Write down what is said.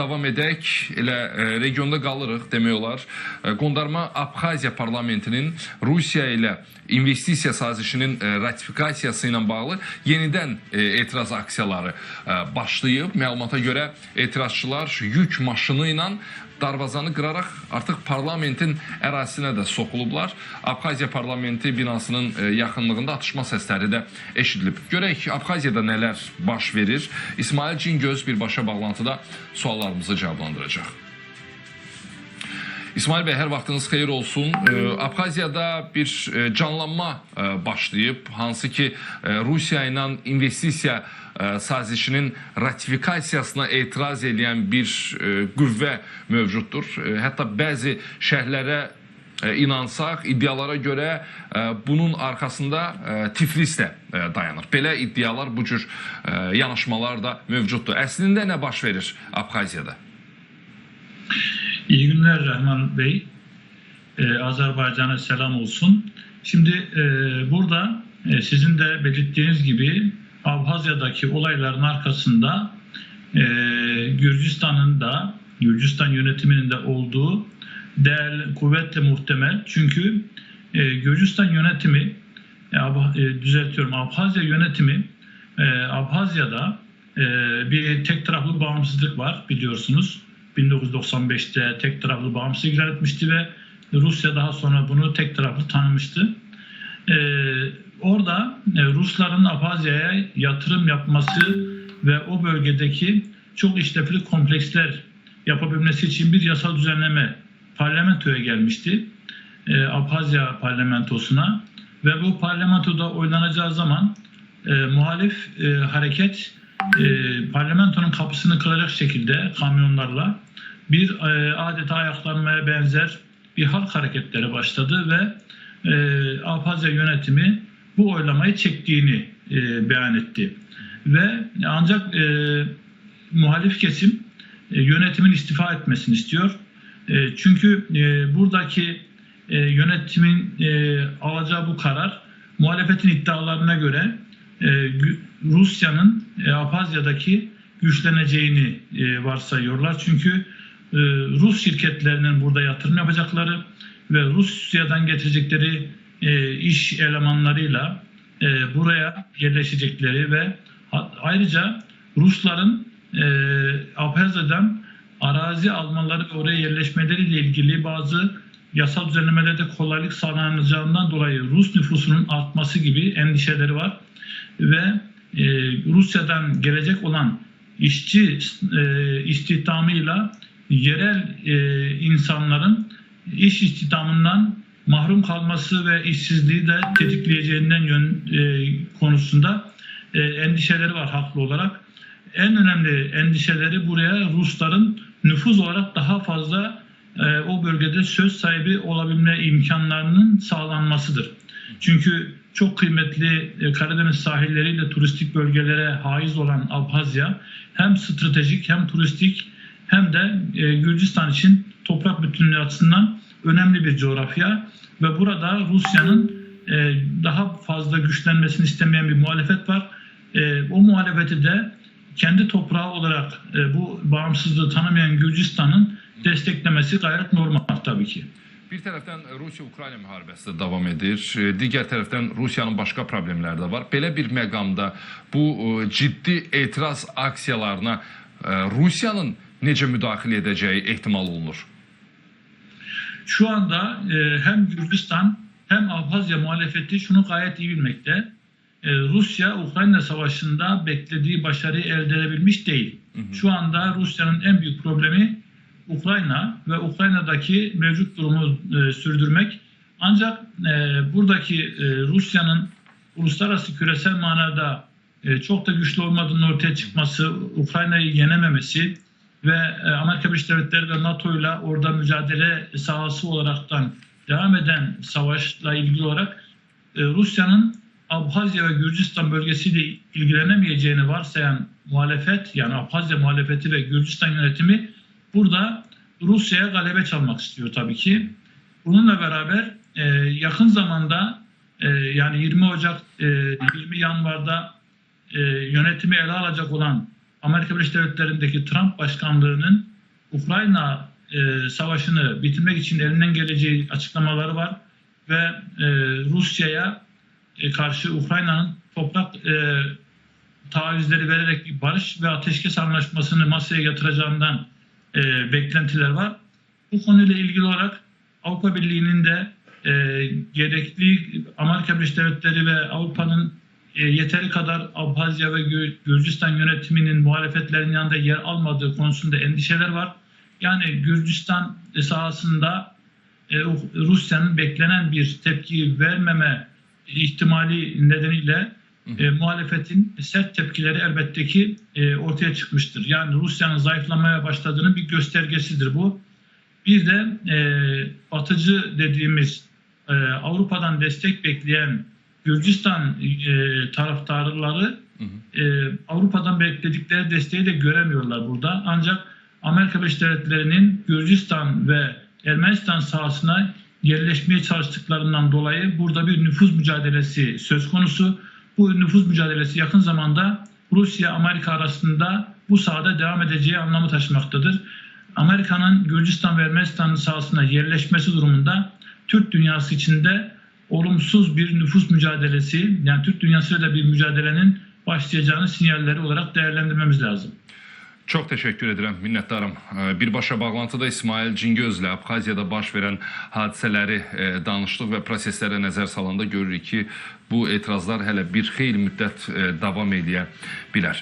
davam edək. Elə e, regionda qalırıq demək olar. E, Qondarma Abxaziya parlamentinin Rusiya ilə investisiya sazişinin e, ratifikasiyası ilə bağlı yenidən etiraz aksiyaları başlayıb. Məlumata görə etirazçılar yük maşını ilə darvazanı qıraraq artıq parlamentin ərazisinə də soxulublar. Abxaziya parlamenti binasının yaxınlığında atışma səsləri də eşidilib. Görək Abxaziyada nələr baş verir. İsmail Cingöz birbaşa bağlantıda suallarımızı cavablandıracaq. İsmail Bey, hər vaxtınız xeyir olsun. Ee, Abxaziyada bir e, canlanma e, başlayıb, hansı ki e, Rusiya ilə investisiya e, sazişinin ratifikasiyasına etiraz edən bir e, qüvvə mövcuddur. E, Hətta bəzi şərhlərə e, inansaq, iddialara görə e, bunun arxasında e, Tiflis də e, dayanır. Belə iddialar, bu cür e, yanaşmalar da mövcuddur. Əslində nə baş verir Abxaziyada? İyi günler Rahman Bey. Ee, Azerbaycan'a selam olsun. Şimdi e, burada e, sizin de belirttiğiniz gibi Abhazya'daki olayların arkasında e, Gürcistan'ın da Gürcistan yönetiminin de olduğu değerli kuvvetle muhtemel. Çünkü e, Gürcistan yönetimi e, Ab- e, düzeltiyorum Abhazya yönetimi e, Abhazya'da e, bir tek taraflı bağımsızlık var biliyorsunuz. 1995'te tek taraflı bağımsızlık ilan etmişti ve Rusya daha sonra bunu tek taraflı tanımıştı. Ee, orada e, Rusların Abhazya'ya yatırım yapması ve o bölgedeki çok işlevli kompleksler yapabilmesi için bir yasal düzenleme parlamentoya gelmişti. E, Abhazya parlamentosuna ve bu parlamentoda oynanacağı zaman e, muhalif e, hareket e, parlamentonun kapısını kıracak şekilde kamyonlarla bir e, adeta ayaklanmaya benzer bir halk hareketleri başladı ve e, Abhazya yönetimi bu oylamayı çektiğini e, beyan etti. Ve ancak e, muhalif kesim e, yönetimin istifa etmesini istiyor. E, çünkü e, buradaki e, yönetimin alacağı bu karar muhalefetin iddialarına göre Rusya'nın e, Abhazya'daki güçleneceğini varsayıyorlar. Çünkü Rus şirketlerinin burada yatırım yapacakları ve Rusya'dan getirecekleri iş elemanlarıyla buraya yerleşecekleri ve ayrıca Rusların e, Abhazya'dan arazi almaları ve oraya yerleşmeleriyle ilgili bazı yasal düzenlemelerde kolaylık sağlanacağından dolayı Rus nüfusunun artması gibi endişeleri var ve e, Rusya'dan gelecek olan işçi e, istihdamıyla yerel e, insanların iş istihdamından mahrum kalması ve işsizliği de tetikleyeceğinden yön e, konusunda e, endişeleri var haklı olarak. En önemli endişeleri buraya Rusların nüfuz olarak daha fazla e, o bölgede söz sahibi olabilme imkanlarının sağlanmasıdır. Çünkü çok kıymetli e, Karadeniz sahilleriyle turistik bölgelere haiz olan Abhazya hem stratejik hem turistik hem de e, Gürcistan için toprak bütünlüğü açısından önemli bir coğrafya ve burada Rusya'nın e, daha fazla güçlenmesini istemeyen bir muhalefet var. E, o muhalefeti de kendi toprağı olarak e, bu bağımsızlığı tanımayan Gürcistan'ın desteklemesi gayet normal tabii ki. Bir tərəfdən Rusiya-Ukrayna müharibəsi davam edir. E, Digər tərəfdən Rusiyanın başqa problemləri də var. Belə bir məqamda bu e, ciddi etiraz aksiyalarına e, Rusiyanın necə müdaxilə edəcəyi ehtimal olunur? Şu anda hem Gürcistan hem Abhazya muhalefeti şunu gayet iyi bilmekte. E, Rusya Ukrayna Savaşı'nda beklediği başarıyı elde edebilmiş değil. Şu anda Rusya'nın en büyük problemi Ukrayna ve Ukrayna'daki mevcut durumu e, sürdürmek. Ancak e, buradaki e, Rusya'nın uluslararası küresel manada e, çok da güçlü olmadığının ortaya çıkması, Ukrayna'yı yenememesi ve e, Amerika Birleşik Devletleri ve NATO ile orada mücadele sahası olaraktan devam eden savaşla ilgili olarak e, Rusya'nın Abhazya ve Gürcistan bölgesiyle ilgilenemeyeceğini varsayan muhalefet yani Abhazya muhalefeti ve Gürcistan yönetimi burada Rusya'ya galebe çalmak istiyor tabii ki. Bununla beraber e, yakın zamanda e, yani 20 Ocak e, 20 Yanvar'da e, yönetimi ele alacak olan Amerika Birleşik Devletleri'ndeki Trump başkanlığının Ukrayna e, savaşını bitirmek için elinden geleceği açıklamaları var ve e, Rusya'ya karşı Ukrayna'nın toprak e, tavizleri vererek barış ve ateşkes anlaşmasını masaya yatıracağından e, beklentiler var. Bu konuyla ilgili olarak Avrupa Birliği'nin de e, gerekli Amerika Birleşik Devletleri ve Avrupa'nın e, yeteri kadar Abhazya ve Gür- Gürcistan yönetiminin muhalefetlerin yanında yer almadığı konusunda endişeler var. Yani Gürcistan sahasında e, Rusya'nın beklenen bir tepki vermeme ihtimali nedeniyle e, muhalefetin sert tepkileri elbette ki e, ortaya çıkmıştır. Yani Rusya'nın zayıflamaya başladığının bir göstergesidir bu. Bir de e, batıcı dediğimiz e, Avrupa'dan destek bekleyen Gürcistan e, taraftarları e, Avrupa'dan bekledikleri desteği de göremiyorlar burada. Ancak Amerika Birleşik Devletleri'nin Gürcistan ve Ermenistan sahasına yerleşmeye çalıştıklarından dolayı burada bir nüfuz mücadelesi söz konusu. Bu nüfuz mücadelesi yakın zamanda Rusya-Amerika arasında bu sahada devam edeceği anlamı taşımaktadır. Amerika'nın Gürcistan ve Ermenistan sahasına yerleşmesi durumunda Türk dünyası içinde olumsuz bir nüfus mücadelesi yani Türk dünyasıyla bir mücadelenin başlayacağını sinyalleri olarak değerlendirmemiz lazım. Çox təşəkkür edirəm, minnətdaram. Ee, Birbaşa bağlantıda İsmail Cingözlə Abxaziyada baş verən hadisələri e, danışdıq və proseslərə nəzər salanda görürük ki, bu etirazlar hələ bir xeyli müddət e, davam edə bilər.